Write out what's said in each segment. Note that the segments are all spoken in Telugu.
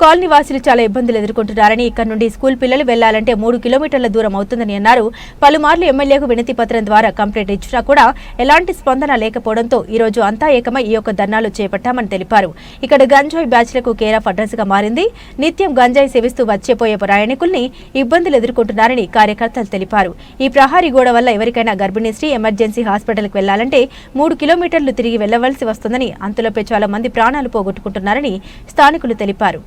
కాలనీ వాసులు చాలా ఇబ్బందులు ఎదుర్కొంటున్నారని ఇక్కడ నుండి స్కూల్ పిల్లలు వెళ్ళాలంటే మూడు కిలోమీటర్ల దూరం అవుతుందని అన్నారు. పలుమార్లు ఎమ్మెల్యేకు వినతి పత్రం ద్వారా కంప్లైంట్ ఇచ్చినా కూడా ఎలాంటి స్పందన లేకపోవడంతో ఈ రోజు అంతా ఏకమై ఈ యొక్క ధర్నాలు చేపట్టామని తెలిపారు. ఇక్కడ గంజాయి బ్యాచ్లకు కేర్ ఆఫ్ అడ్రస్గా మారింది. నిత్యం గంజాయి సేవిస్తూ వచ్చేపోయే ప్రయాణికుల్ని ఇబ్బందులు ఎదుర్కొంటున్నారని కార్యకర్తలు తెలిపారు. ఈ ప్రహారీ గోడ వల్ల ఎవరికైనా గర్భిణీ స్త్రీ ఎమర్జెన్సీ హాస్పిటల్కి వెళ్ళాలంటే మూడు కిలోమీటర్లు తిరిగి వెళ్ళవలసి వస్తుందని అంతలోపే చాలా మంది ప్రాణాలు పోగొట్టుకుంటున్నారని స్థానికులు తెలిపారు.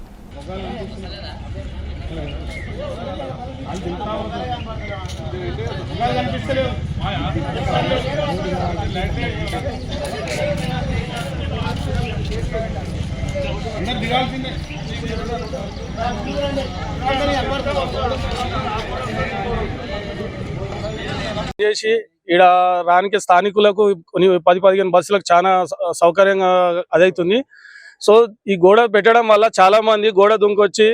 అందరు దిగాల్సిందే చేసి ఈడ రానికి స్థానికులకు కొన్ని పది పదిహేను బస్సులకు చాలా సౌకర్యంగా అదైతుంది. సో ఈ గోడ పెట్టడం వల్ల చాలా మంది గోడ దుంకొచ్చి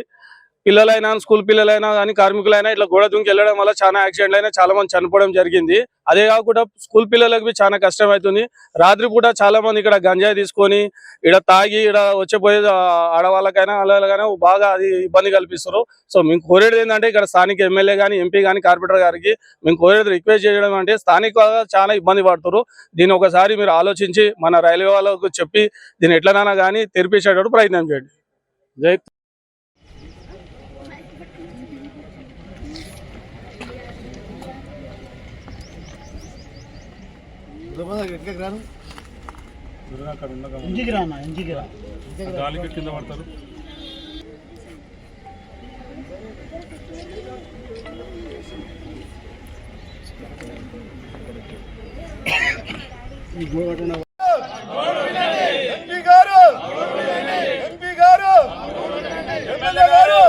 పిల్లలైనా స్కూల్ పిల్లలైనా కానీ కార్మికులైనా ఇట్లా గోడ దుంకి వెళ్ళడం వల్ల చాలా యాక్సిడెంట్లు అయినా చాలా మంది చనిపోవడం జరిగింది. అదే కాకుండా స్కూల్ పిల్లలకు చాలా కష్టం అవుతుంది రాత్రిపూట చాలా మంది ఇక్కడ గంజాయి తీసుకొని ఇక్కడ తాగి ఇక్కడ వచ్చిపోయే ఆడవాళ్ళకైనా వాళ్ళకైనా బాగా అది ఇబ్బంది కల్పిస్తారు సో మేము కోరేది ఏంటంటే ఇక్కడ స్థానిక ఎమ్మెల్యే కానీ ఎంపీ కానీ కార్పొరేటర్ గారికి మేము కోరేది రిక్వెస్ట్ చేయడం అంటే స్థానికంగా చాలా ఇబ్బంది పడుతున్నారు. దీన్ని ఒకసారి మీరు ఆలోచించి మన రైల్వే వాళ్ళకు చెప్పి దీన్ని ఎట్లనైనా కానీ తెరిపించేటట్టు ప్రయత్నం చేయండి. జై గాలికి కింద పడతారు. ఈ గోడ కట్టిన ఎంపీ గారు ఎంపీ గారు ఎమ్మెల్యే గారు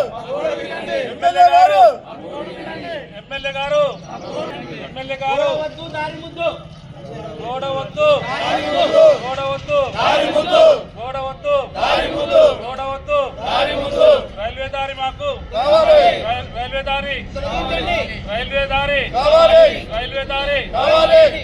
ఎమ్మెల్యే గారు ఎమ్మెల్యే గారు ఎమ్మెల్యే గారు గోడ వద్దు గోడ వద్దు దారి ముందు గోడ వద్దు దారి ముందు గోడ వద్దు దారి ముందు రైల్వే దారి మాకు కావాలి రైల్- రైల్వే దారి రైల్వే దారి. కావాలి. రైల్వే దారి. కావాలి. ఎంపీ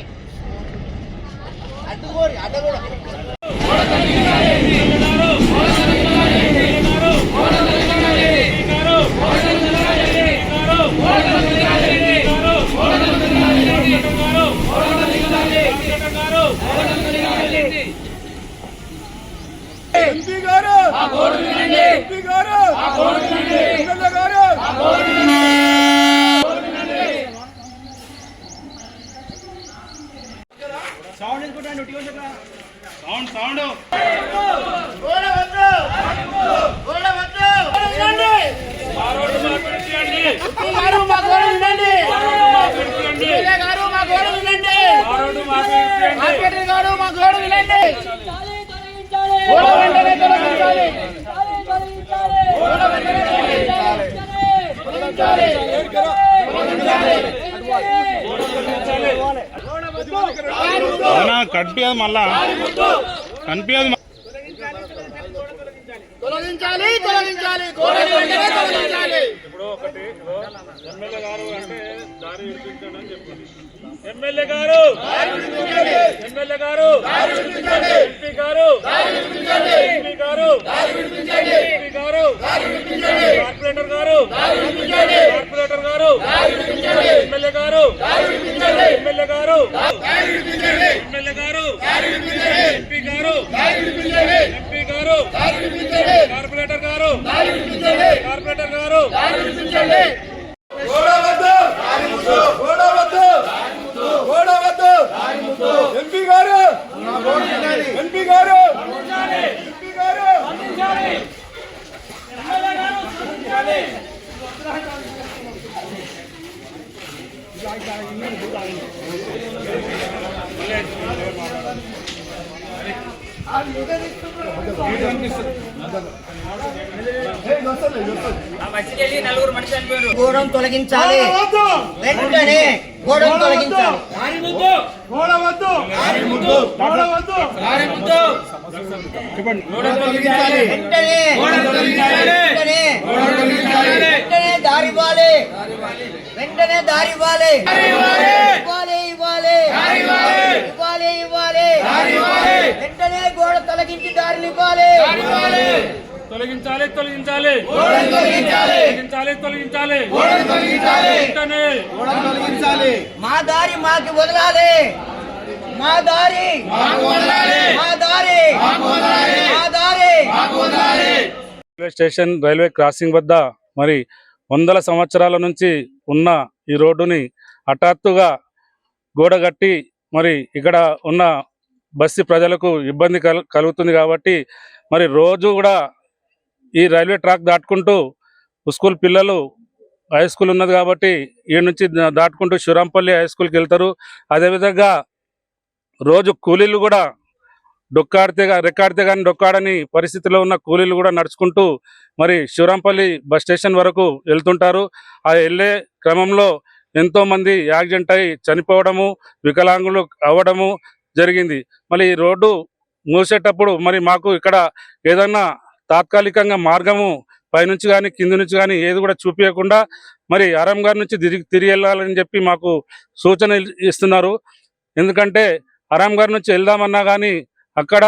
సౌండ్ సౌండ్ గారు మా గోడ వినండి గారు మా గోడ వినండి మార్కెటర్ గారు మా గోడ వినండి గోడ వెంటనే తొలగించాలి గోడ వెంటనే తొలగించాలి తొలగించాలి కనిపించదు మళ్ళా. కనిపించదు తొలగించాలి తొలగించాలి తొలగించాలి. ఇప్పుడు ఒకటి ఎమ్మెల్యే గారు అంటే దారి విడిపించండి చెప్పింది ఎమ్మెల్యే గారు! ఎమ్మెల్యే గారు! ఎంపీ గారు! ఎంపీ గారు! ఎంపీ గారు! కార్పొరేటర్ గారు! కార్పొరేటర్ గారు! ఎమ్మెల్యే గారు! ఎమ్మెల్యే గారు. ఎమ్మెల్యే గారు. ఎంపీ గారు. ఎంపీ గారు. కార్పొరేటర్ గారు. కార్పొరేటర్ గారు గోడ వద్దు గోడ వద్దు గోడ వద్దు ఎంపీ గారు ఎంపీ గారు ఎంపీ గారు గోడం తొలగించాలి. వెంటనే గోడం తొలగించాలి. గోడ వద్దు గోడ వద్దు వెంటనే వెంటనే దారి ఇవ్వాలి. వెంటనే దారి ఇవ్వాలి. ఇవ్వాలి. ఇవ్వాలి ఇవ్వాలి. ఇవ్వాలి. వెంటనే గోడ తొలగించి దారిని ఇవ్వాలి. తొలగించాలి తొలగించాలి. తొలగించాలి. తొలగించాలి వెంటనే. మా దారి మాకు వదలాలి. మా దారి మా దారి మా దారి రైల్వే స్టేషన్ రైల్వే క్రాసింగ్ వద్ద మరి వందల సంవత్సరాల నుంచి ఉన్న ఈ రోడ్డుని హఠాత్తుగా గోడగట్టి మరి ఇక్కడ ఉన్న బస్సు ప్రజలకు ఇబ్బంది కలు కలుగుతుంది కాబట్టి మరి రోజు కూడా ఈ రైల్వే ట్రాక్ దాటుకుంటూ స్కూల్ పిల్లలు హై స్కూల్ ఉన్నది కాబట్టి ఈ నుంచి దాటుకుంటూ శివరాంపల్లి హై స్కూల్కి వెళ్తారు. అదేవిధంగా రోజు కూలీలు కూడా డొక్కాడితే రెక్కాడితే కానీ డొక్కాడని పరిస్థితిలో ఉన్న కూలీలు కూడా నడుచుకుంటూ మరి శివరాంపల్లి బస్ స్టేషన్ వరకు వెళ్తుంటారు. ఆ వెళ్ళే క్రమంలో ఎంతో మంది యాక్సిడెంట్ అయి చనిపోవడము వికలాంగులు అవ్వడము జరిగింది. మరి ఈ రోడ్డు మూసేటప్పుడు మరి మాకు ఇక్కడ ఏదన్నా తాత్కాలికంగా మార్గము పైనుంచి కానీ కింది నుంచి కానీ ఏది కూడా చూపించకుండా మరి ఆరం గారి నుంచి తిరిగి తిరిగి వెళ్ళాలని చెప్పి మాకు సూచన ఇస్తున్నారు. ఎందుకంటే అరామ్ గారి నుంచి వెళ్దామన్నా కానీ అక్కడ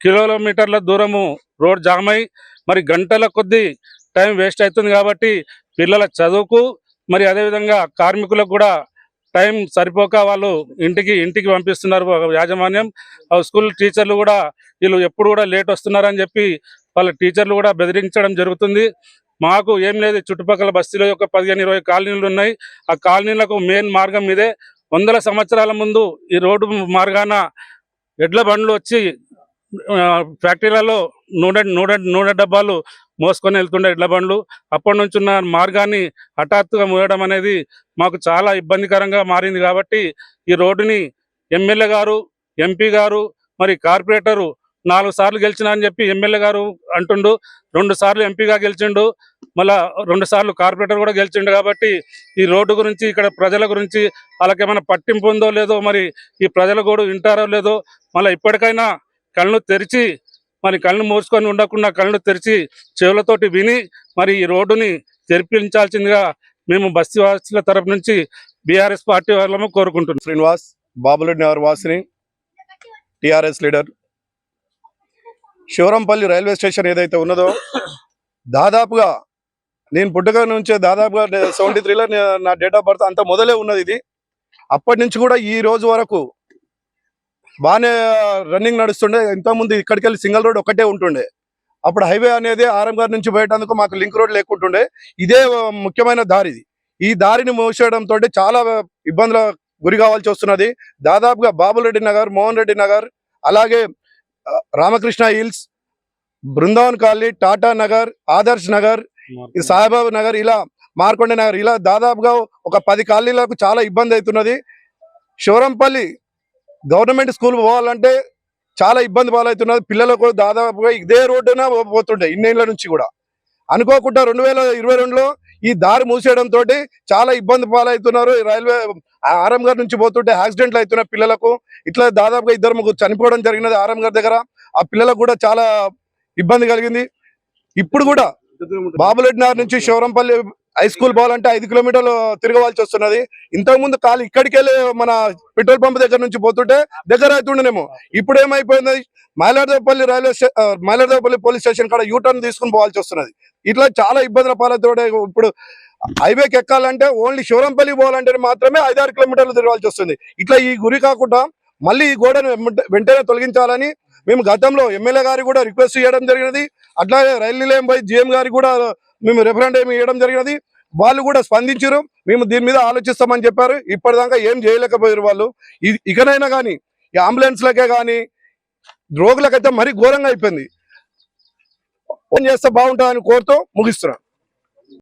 కిలోమీటర్ల దూరము రోడ్ జామ్ అయి మరి గంటల కొద్దీ టైం వేస్ట్ అవుతుంది కాబట్టి పిల్లల చదువుకు మరి అదేవిధంగా కార్మికులకు కూడా టైం సరిపోక వాళ్ళు ఇంటికి ఇంటికి పంపిస్తున్నారు యాజమాన్యం. ఆ స్కూల్ టీచర్లు కూడా వీళ్ళు ఎప్పుడు కూడా లేట్ వస్తున్నారని చెప్పి వాళ్ళ టీచర్లు కూడా బెదిరించడం జరుగుతుంది. మాకు ఏం లేదు చుట్టుపక్కల బస్తీలో ఒక పదిహేను ఇరవై కాలనీలు ఉన్నాయి. ఆ కాలనీలకు మెయిన్ మార్గం ఇదే. వందల సంవత్సరాల ముందు ఈ రోడ్డు మార్గాన ఎడ్ల బండ్లు వచ్చి ఫ్యాక్టరీలలో నూనె నూనె నూనె డబ్బాలు మోసుకొని వెళ్తుండే ఎడ్ల బండ్లు. అప్పటి నుంచి ఉన్న మార్గాన్ని హఠాత్తుగా మూయడం అనేది మాకు చాలా ఇబ్బందికరంగా మారింది కాబట్టి ఈ రోడ్డుని ఎమ్మెల్యే గారు ఎంపీ గారు మరి కార్పొరేటరు నాలుగు సార్లు గెలిచిన అని చెప్పి ఎమ్మెల్యే గారు అంటుండు. రెండు సార్లు ఎంపీగా గెలిచిండు. మళ్ళా రెండు సార్లు కార్పొరేటర్ కూడా గెలిచిండు కాబట్టి ఈ రోడ్డు గురించి ఇక్కడ ప్రజల గురించి వాళ్ళకి ఏమైనా పట్టింపు ఉందో లేదో మరి ఈ ప్రజలు కూడా వింటారో లేదో మళ్ళీ ఇప్పటికైనా కళ్ళు తెరిచి మరి కళ్ళు మూసుకొని ఉండకుండా కళ్ళు తెరిచి చెవులతోటి విని మరి ఈ రోడ్డుని తెరిపించాల్సిందిగా మేము బస్తీ వాసుల తరపు నుంచి బీఆర్ఎస్ పార్టీ వాళ్ళము కోరుకుంటున్నాం. Srinivas Babureddy Nagar వాసిని TRS leader Shivarampalli railway station ఏదైతే ఉన్నదో దాదాపుగా నేను పుట్టక నుంచే దాదాపుగా సెవెంటీ త్రీలో నా డేట్ ఆఫ్ బర్త్ అంత మొదలే ఉన్నది ఇది. అప్పటి నుంచి కూడా ఈ రోజు వరకు బాగానే రన్నింగ్ నడుస్తుండే. ఇంతకుముందు ఇక్కడికి వెళ్ళి సింగిల్ రోడ్ ఒకటే ఉంటుండే. అప్పుడు హైవే అనేది ఆరం నుంచి పోయేటందుకు మాకు లింక్ రోడ్ లేకుంటుండే. ఇదే ముఖ్యమైన దారి ఇది. ఈ దారిని మూసేయడంతో చాలా ఇబ్బందుల గురి కావాల్సి వస్తున్నది. దాదాపుగా బాబురెడ్డి నగర్ మోహన్ రెడ్డి నగర్ అలాగే రామకృష్ణ హిల్స్ బృందావన్ కాలనీ టాటా నగర్ ఆదర్శ్ నగర్ ఈ సాయిబాబా నగర్ ఇలా మార్కొండ నగర్ ఇలా దాదాపుగా ఒక పది కాలనీలకు చాలా ఇబ్బంది అవుతున్నది. శివరంపల్లి గవర్నమెంట్ స్కూల్ పోవాలంటే చాలా ఇబ్బంది పాలవుతున్నది. పిల్లలకు దాదాపుగా ఇదే రోడ్డున పోతుండే ఇన్నేళ్ళ నుంచి కూడా. అనుకోకుండా రెండు వేల ఇరవై రెండులో ఈ దారి మూసేయడం తోటి చాలా ఇబ్బంది పాలవుతున్నారు రైల్వే ఆరం గారి నుంచి పోతుంటే యాక్సిడెంట్లు అవుతున్నాయి పిల్లలకు ఇట్లా దాదాపుగా ఇద్దరు ముగ్గురు చనిపోవడం జరిగినది ఆరం గారి దగ్గర. ఆ పిల్లలకు కూడా చాలా ఇబ్బంది కలిగింది. ఇప్పుడు కూడా బాబులెడ్డి నగర్ నుంచి శివరంపల్లి హై స్కూల్ పోవాలంటే ఐదు కిలోమీటర్లు తిరగవలసి వస్తున్నది. ఇంతకు ముందు కాలు ఇక్కడికి వెళ్ళి మన పెట్రోల్ పంప్ దగ్గర నుంచి పోతుంటే దగ్గర అవుతుండేనేమో. ఇప్పుడు ఏమైపోయింది? మైలాడదేపల్లి రైల్వే స్టే ఆ, పోలీస్ స్టేషన్ కాడ యూటర్న్ తీసుకుని పోవాల్సి వస్తున్నది. ఇట్లా చాలా ఇబ్బందుల పాలతో ఇప్పుడు హైవేకి ఎక్కాలంటే ఓన్లీ శివరంపల్లి పోవాలంటే మాత్రమే ఐదారు కిలోమీటర్లు తిరగాల్సి వస్తుంది. ఇట్లా ఈ గురి కాకుండా మళ్ళీ ఈ గోడను వెంటనే తొలగించాలని మేము గతంలో ఎమ్మెల్యే గారికి కూడా రిక్వెస్ట్ చేయడం జరిగినది. అట్లాగే రైలు నిలయం పై జిఎం గారికి కూడా మేము రెఫరెండం ఇవ్వడం జరిగినది. వాళ్ళు కూడా స్పందించారు. మేము దీని మీద ఆలోచిస్తామని చెప్పారు. ఇప్పటిదాకా ఏం చేయలేకపోయారు వాళ్ళు. ఇకనైనా కానీ ఈ అంబులెన్స్లకే కానీ రోగులకైతే మరీ ఘోరంగా అయిపోయింది. ఫోన్ చేస్తే బాగుంటుందని కోరుతూ ముగిస్తున్నాను.